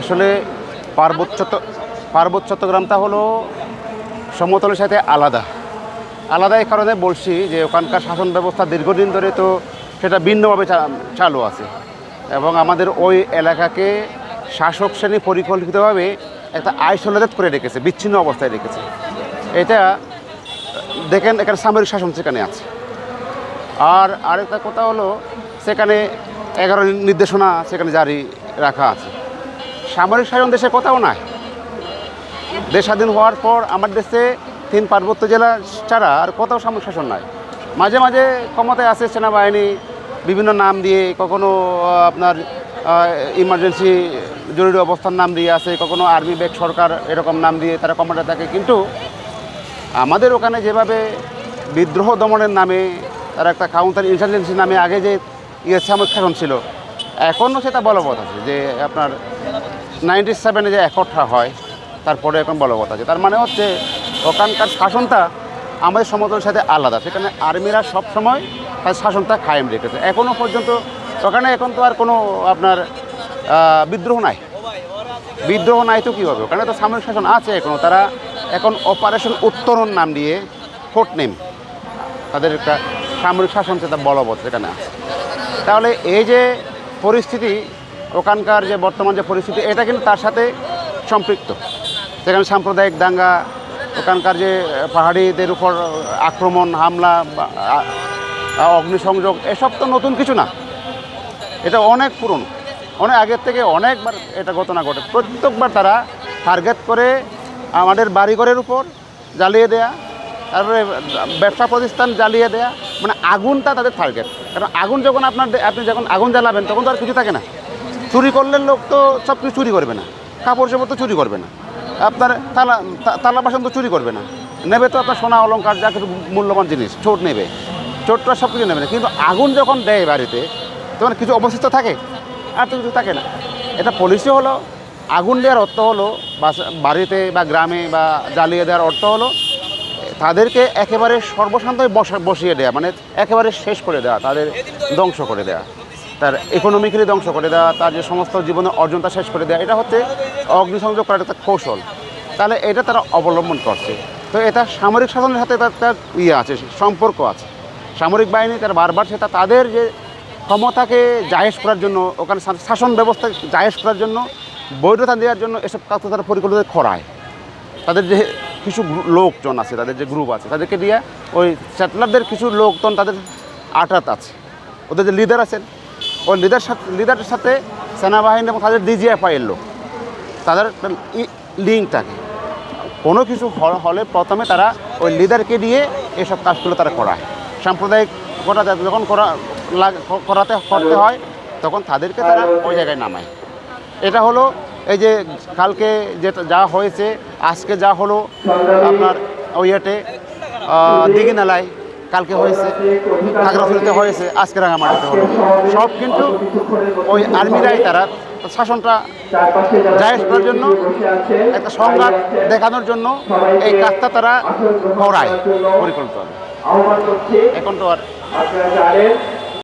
আসলে পার্বত্য পার্বত্য চট্টগ্রামটা হলো সমতলের সাথে আলাদা। আলাদা এই কারণে বলছি যে ওখানকার শাসন ব্যবস্থা দীর্ঘদিন ধরে তো সেটা ভিন্নভাবে চালু আছে। এবং আমাদের ওই এলাকাকে শাসক শ্রেণি পরিকল্পিতভাবে একটা আইসোলেটেড করে রেখেছে, বিচ্ছিন্ন অবস্থায় রেখেছে। এটা, দেখেন এখানে সামরিক শাসন সেখানে আছে। আর আরেকটা কথা হলো, সেখানে এগারো নির্দেশনা সেখানে জারি রাখা আছে। সামরিক শাসন দেশে কোথাও নাই। দেশ স্বাধীন হওয়ার পর আমার দেশে তিন পার্বত্য জেলা ছাড়া আর কোথাও সামরিক শাসন নাই। মাঝে মাঝে ক্ষমতায় আছে সেনাবাহিনী, বিভিন্ন নাম দিয়ে, কখনো আপনার ইমার্জেন্সি জরুরি অবস্থার নাম দিয়ে আছে কখনো আর্মি ব্যাগ সরকার এরকম নাম দিয়ে তারা ক্ষমতায় থাকে। কিন্তু আমাদের ওখানে যেভাবে বিদ্রোহ দমনের নামে, তার একটা কাউন্টার ইন্টেলিজেন্সি নামে আগে যে ইয়ে সামরিক শাসন ছিল এখনও সেটা বলবৎ আছে যে আপনার নাইনটি সেভেনে যে একটটা হয়, তারপরে এখন বলবৎ আছে। তার মানে হচ্ছে ওখানকার শাসনটা আমাদের সমতলের সাথে আলাদা। সেখানে আর্মিরা সব সময় তার শাসনটা কায়েম রেখেছে। এখনও পর্যন্ত ওখানে এখন তো আর কোনো আপনার বিদ্রোহ নাই। বিদ্রোহ নাই তো কী হবে ওখানে তো সামরিক শাসন আছে এখনও। তারা এখন অপারেশন উত্তরণ নাম দিয়ে ফোর্ট নেম, তাদের একটা সামরিক শাসন সেটা বলবৎ সেখানে আছে। তাহলে এই যে পরিস্থিতি, ওখানকার যে বর্তমান যে পরিস্থিতি, এটা কিন্তু তার সাথে সম্পৃক্ত। সেখানে সাম্প্রদায়িক দাঙ্গা, ওখানকার যে পাহাড়িদের উপর আক্রমণ, হামলা অগ্নিসংযোগ, এসব তো নতুন কিছু না। এটা অনেক পুরনো। অনেক আগের থেকে অনেকবার এটা ঘটনা ঘটে। প্রত্যেকবার তারা টার্গেট করে আমাদের বাড়িঘরের উপর জ্বালিয়ে দেয়া তারপরে ব্যবসা প্রতিষ্ঠান জ্বালিয়ে দেয়া মানে আগুনটা তাদের টার্গেট কারণ আগুন যখন আপনার আপনি যখন আগুন জ্বালাবেন, তখন তো আর কিছু থাকে না। চুরি করলে লোক তো সব কিছু চুরি করবে না। কাপড় চোপড় তো চুরি করবে না। আপনার তালা তালা বাসন তো চুরি করবে না। নেবে তো আপনার সোনা, অলংকার, যা কিছু মূল্যবান জিনিস চোট নেবে। চোটটা সব কিছু নেবে না। কিন্তু আগুন যখন দেয় বাড়িতে, তখন কিছু অবশিষ্ট থাকে? আর তো কিছু থাকে না। এটা পলিসি হলো, আগুন দেওয়ার অর্থ হলো বাড়িতে বা গ্রামে বা জ্বালিয়ে দেওয়ার অর্থ হলো তাদেরকে একেবারে সর্বশান্তই বসা- বসিয়ে দেওয়া মানে একেবারে শেষ করে দেওয়া তাদের ধ্বংস করে দেওয়া তার ইকোনমিক্যালি ধ্বংস করে দেওয়া তার যে সমস্ত জীবনের অর্জনটা শেষ করে দেওয়া এটা হচ্ছে অগ্নিসংযোগ করার একটা কৌশল। তাহলে এটা তারা অবলম্বন করছে। তো এটা সামরিক শাসনের সাথে তার তার ইয়ে আছে, সম্পর্ক আছে। সামরিক বাহিনী তার বারবার সেটা তাদের যে ক্ষমতাকে জায়েজ করার জন্য, ওখানে শাসন ব্যবস্থা জায়েজ করার জন্য, বৈধতা দেওয়ার জন্য এসব কাজ তারা পরিকল্পিত করায় তাদের যে কিছু লোকজন আছে, তাদের যে গ্রুপ আছে, তাদেরকে দিয়ে ওই সেটলারদের কিছু লোকজন তাদের আটাত আছে। ওদের যে লিডার আছেন, ওই লিডার সাথে লিডারের সাথে সেনাবাহিনী এবং তাদের ডিজিএফআই এর লোক। তাদের লিঙ্ক থাকে। কোনো কিছু হলে প্রথমে তারা ওই লিডারকে দিয়ে এসব কাজগুলো তারা করায়। সাম্প্রদায়িক করা যখন করা করাতে, করতে হয়, তখন তাদেরকে তারা ওই জায়গায় নামায়। এটা হলো এই যে কালকে যেটা যা হয়েছে, আজকে যা হলো, আপনার ওই ইয়েতে দিঘি নালায় কালকে হয়েছে, খাগড়াছড়িতে হয়েছে, আজকে রাঙামাটিতে হলো। সব কিন্তু ওই আর্মিরাই তারা শাসনটা জায়েজ করার জন্য, একটা সংঘাত দেখানোর জন্য এই কাজটা তারা করায় পরিকল্পিত এখন তো আর